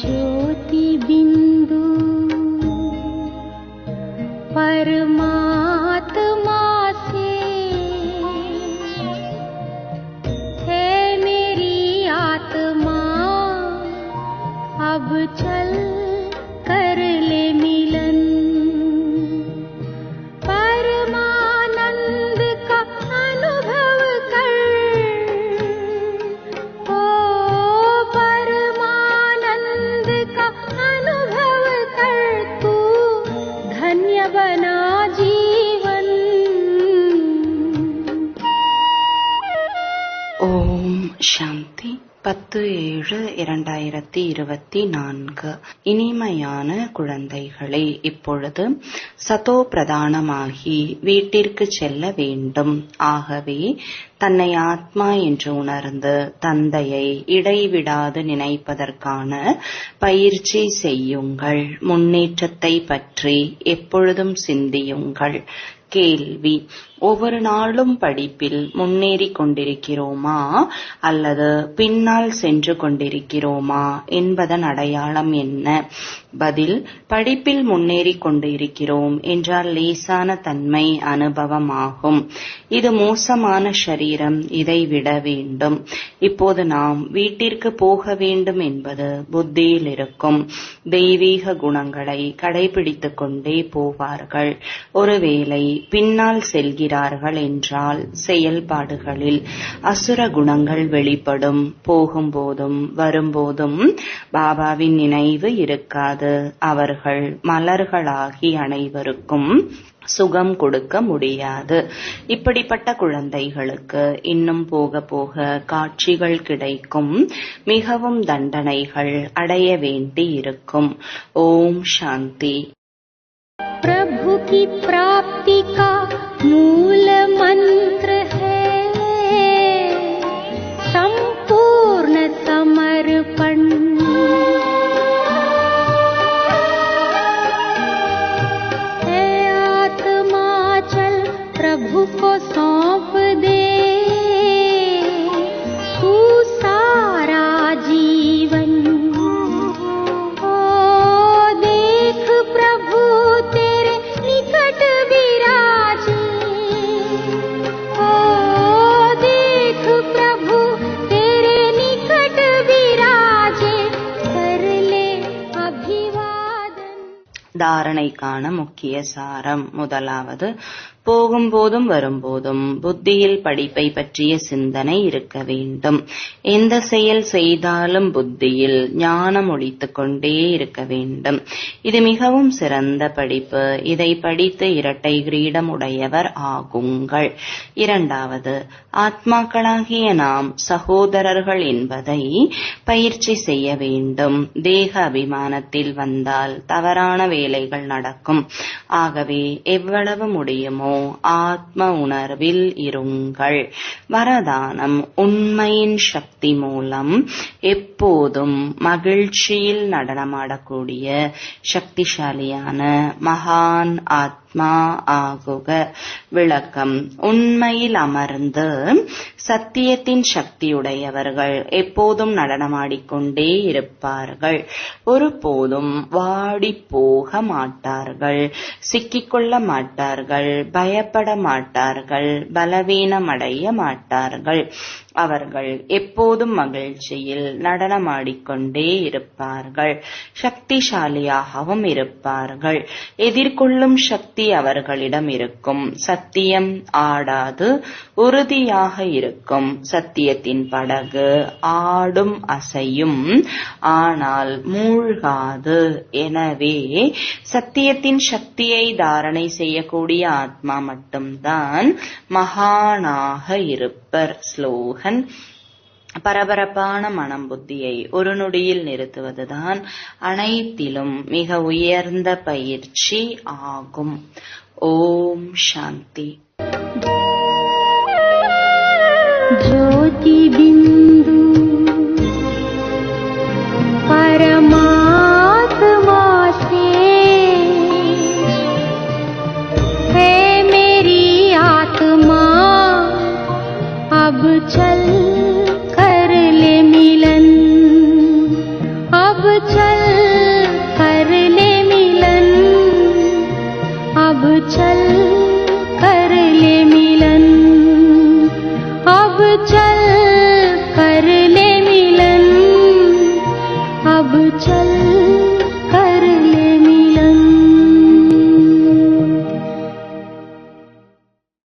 ज्योतिबिन्दु परमा ஓம் சாந்தி. பத்து ஏழு இரண்டாயிரத்தி இருபத்தி நான்கு. இனிமையான குழந்தைகளே இப்பொழுது சதோ பிரதானமாகி வீட்டிற்கு செல்ல வேண்டும். ஆகவே தன்னை ஆத்மா என்று உணர்ந்து தந்தையை இடைவிடாது நினைப்பதற்கான பயிற்சி செய்யுங்கள். முன்னேற்றத்தை பற்றி எப்பொழுதும் சிந்தியுங்கள். கேள்வி. ஒவ்வொரு நாளும் படிப்பில் முன்னேறி கொண்டிருக்கிறோமா? அல்லது பின்னால் சென்று கொண்டிருக்கிறோமா? என்பதன் அடையாளம் என்ன? பதில் படிப்பில் முன்னேறி கொண்டிருக்கிறோம் என்றால் லேசான தன்மை அனுபவமாகும். இது மோசமான சரீரம் இதை விட வேண்டும். இப்போது நாம் வீட்டிற்கு போக வேண்டும் என்பது புத்தியில் இருக்கும். தெய்வீக குணங்களை கடைபிடித்துக் கொண்டே போவார்கள். ஒருவேளை பின்னால் செல்கிறார்கள் என்றால் செயல்பாடுகளில் அசுர குணங்கள் வெளிப்படும். போகும்போதும் வரும்போதும் பாபாவின் நினைவு இருக்காது. அது அவர்கள் மலர்களாகி அனைவருக்கும் சுகம் கொடுக்க முடியாது. இப்படிப்பட்ட குழந்தைகளுக்கு இன்னும் போக போக காட்சிகள் கிடைக்கும். மிகவும் தண்டனைகள் அடைய வேண்டி இருக்கும். ஓம் சாந்தி. பிரபு பிராப்திகா மூல மந்திர प्रभु को தாரணைக்கான முக்கிய சாரம். முதலாவது போகும்போதும் வரும்போதும் புத்தியில் படிப்பை பற்றிய சிந்தனை இருக்க வேண்டும். எந்த செயல் செய்தாலும் புத்தியில் ஞானம் ஒழித்துக் கொண்டே இருக்க வேண்டும். இது மிகவும் சிறந்த படிப்பு. இதை படித்து இரட்டை கிரீடம் உடையவர் ஆகுங்கள். இரண்டாவது ஆத்மாக்களாகிய நாம் சகோதரர்கள் என்பதை பயிற்சி செய்ய வேண்டும். தேக அபிமானத்தில் வந்தால் தவறான வேலைகள் நடக்கும். ஆகவே எவ்வளவு முடியுமோ ஆத்ம உணர்வில் இருங்கள். வரதானம் உண்மையின் சக்தி மூலம் எப்போதும் மகிழ்ச்சியில் நடனமாடக்கூடிய சக்திசாலியான மகான் ஆத்மா ஆகுக. விளக்கம். உண்மையில் அமர்ந்து சத்தியத்தின் சக்தியுடையவர்கள் எப்போதும் நடனமாடிக்கொண்டே இருப்பார்கள். ஒருபோதும் வாடி போக மாட்டார்கள் சிக்கிக்கொள்ள மாட்டார்கள் பயப்பட மாட்டார்கள் பலவீனமடைய மாட்டார்கள் அவர்கள் எப்போதும் மகிழ்ச்சியில் நடனமாடிக்கொண்டே இருப்பார்கள். சக்திசாலியாகவும் இருப்பார்கள். எதிர்கொள்ளும் சக்தி அவர்களிடம் இருக்கும். சத்தியம் ஆடாது உறுதியாக இருக்கும். சத்தியத்தின் படகு ஆடும் அசையும். ஆனால் மூழ்காது. எனவே சத்தியத்தின் சக்தியை தாரணை செய்யக்கூடிய ஆத்மா மட்டும்தான் மகானாக இருப்பர். மகன். பரபரப்பான மனம் புத்தியை ஒரு நொடியில் நிறுத்துவதுதான் அனைத்திலும் மிக உயர்ந்த பயிற்சி ஆகும். ஓம் சாந்தி. ஜோதிபின் चल